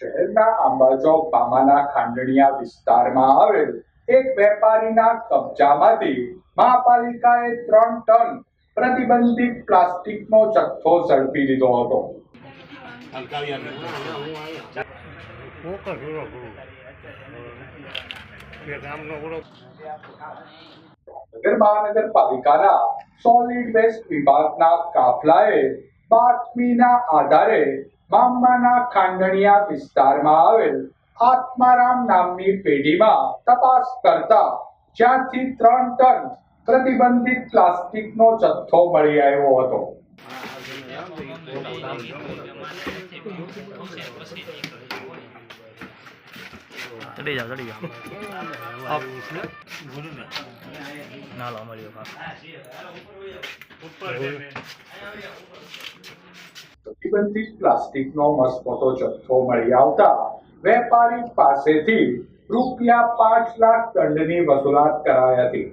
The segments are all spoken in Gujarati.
શહેરના આંબાચોક પામાના ખાંડણીયા વિસ્તારમાં આવેલ એક વેપારીના કબજામાંથી મહાપાલિકાએ ત્રણ ટન પ્રતિબંધિત પ્લાસ્ટિકનો જથ્થો ઝડપી લીધો હતો. મહાનગરપાલિકાના સોલિડ વેસ્ટ વિભાગના કાફલાએ બાતમીના આધારે મામમાના ખાંડણીયા વિસ્તારમાં આવેલ આત્મારામ નામની પેઢીમાં તપાસ કરતા જ્યાંથી ત્રણ ટન પ્રતિબંધિત પ્લાસ્ટિકનો જથ્થો મળી આવ્યો હતો. ચડી જાઓ ચડી જાઓ. ના લો મળ્યો પ્રતિબંધિત પ્લાસ્ટિકનો મસમોટો જથ્થો મળી આવતા વેપારી પાસેથી રૂપિયા પાંચ લાખ દંડની વસૂલાત કરાઈ હતી.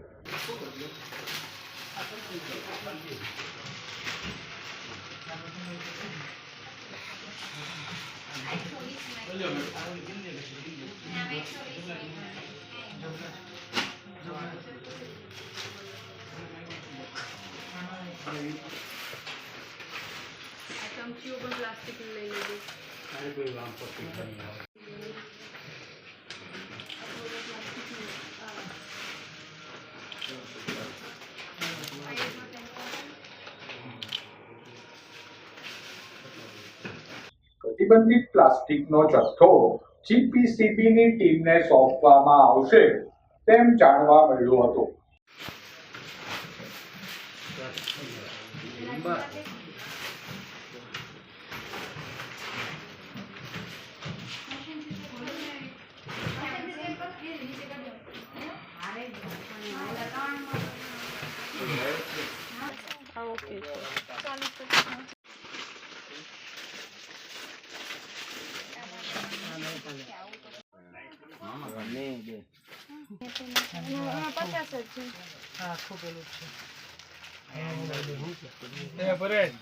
આ ચમચીઓ પણ પ્લાસ્ટિક લઈ લીધી. પ્રતિબંધિત પ્લાસ્ટિકનો જથ્થો જીપીસીબીની ટીમને સોંપવામાં આવશે તેમ જાણવા મળ્યું હતું.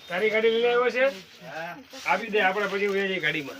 તારી ગાડી લઈને આવ્યો છે આપી દે આપણે પછી ઉઈ જઈએ ગાડીમાં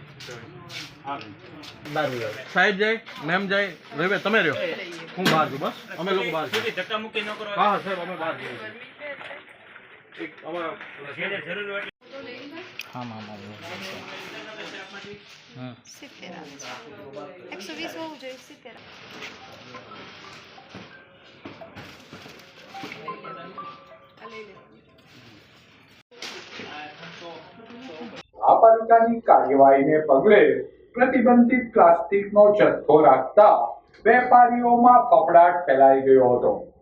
સાહેબ જાય, મેમ જાય રવિ તમે રહ્યો? હું બહાર છું, બસ. અમે લોકો બહાર છીએ. હા હા સાહેબ, અમે બહાર છીએ. હા હા હા એકસો વીસ હોવું જોઈએ, સિત્તેર. મહાપાલિકાની કાર્યવાહીને પગલે પ્રતિબંધિત પ્લાસ્ટિકનો જથ્થો રાખતા વેપારીઓમાં ફફડાટ ફેલાઈ ગયો હતો.